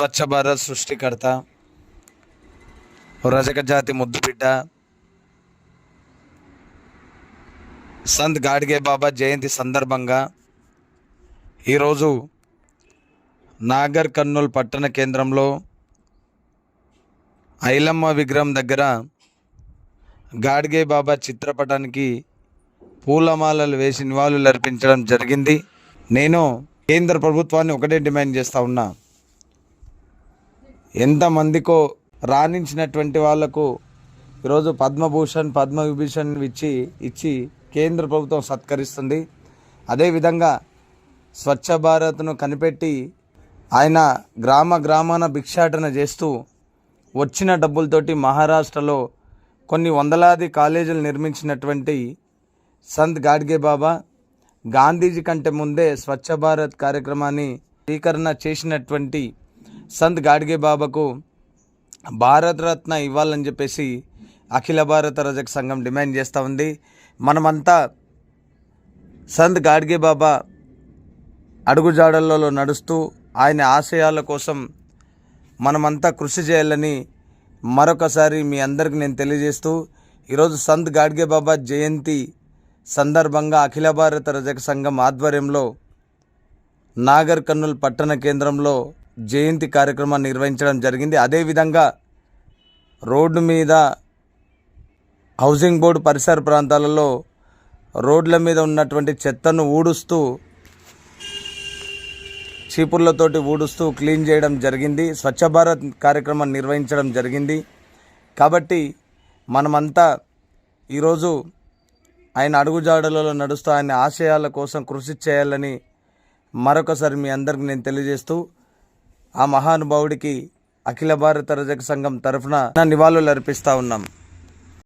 స్వచ్ఛ భారత్ సృష్టికర్త రజక జాతి ముద్దుబిడ్డ సంత్ గాడ్గే బాబా జయంతి సందర్భంగా ఈరోజు నాగర్ కర్నూల్ పట్టణ కేంద్రంలో ఐలమ్మ విగ్రహం దగ్గర గాడ్గే బాబా చిత్రపటానికి పూలమాలలు వేసి నివాళులు అర్పించడం జరిగింది. నేను కేంద్ర ప్రభుత్వాన్ని ఒకటే డిమాండ్ చేస్తూ ఉన్నా. ఎంతమందికో రాణించినటువంటి వాళ్ళకు ఈరోజు పద్మభూషణ్ పద్మవిభూషణ్ ఇచ్చి ఇచ్చి కేంద్ర ప్రభుత్వం సత్కరిస్తుంది. అదేవిధంగా స్వచ్ఛ భారత్ను కనిపెట్టి ఆయన గ్రామ గ్రామాన భిక్షాటన చేస్తూ వచ్చిన డబ్బులతోటి మహారాష్ట్రలో కొన్ని వందలాది కాలేజీలు నిర్మించినటువంటి సంత్ గాడ్గే బాబా గాంధీజీ కంటే ముందే స్వచ్ఛ భారత్ కార్యక్రమాన్ని స్వీకరణ చేసినటువంటి సంత్ గాడ్గే బాబాకు భారతరత్న ఇవ్వాలని చెప్పేసి అఖిల భారత రజక సంఘం డిమాండ్ చేస్తూ ఉంది. మనమంతా సంత్ గాడ్గే బాబా అడుగుజాడలలో నడుస్తూ ఆయన ఆశయాల కోసం మనమంతా కృషి చేయాలని మరొకసారి మీ అందరికి నేను తెలియజేస్తూ ఈరోజు సంత్ గాడ్గే బాబా జయంతి సందర్భంగా అఖిల భారత రజక సంఘం ఆధ్వర్యంలో నాగర్ కర్నూల్ పట్టణ కేంద్రంలో జయంతి కార్యక్రమాన్ని నిర్వహించడం జరిగింది. అదేవిధంగా రోడ్డు మీద హౌసింగ్ బోర్డు పరిసర ప్రాంతాలలో రోడ్ల మీద ఉన్నటువంటి చెత్తను ఊడుస్తూ చీపుర్లతోటి ఊడుస్తూ క్లీన్ చేయడం జరిగింది. స్వచ్ఛ భారత్ కార్యక్రమం నిర్వహించడం జరిగింది. కాబట్టి మనమంతా ఈరోజు ఆయన అడుగుజాడలలో నడుస్తూ ఆయన ఆశయాల కోసం కృషి చేయాలని మరొకసారి మీ అందరికి నేను తెలియజేస్తూ ఆ మహానుభావుడికి అఖిల భారత రజక సంఘం తరఫున నివాళులు అర్పిస్తూ ఉన్నాం.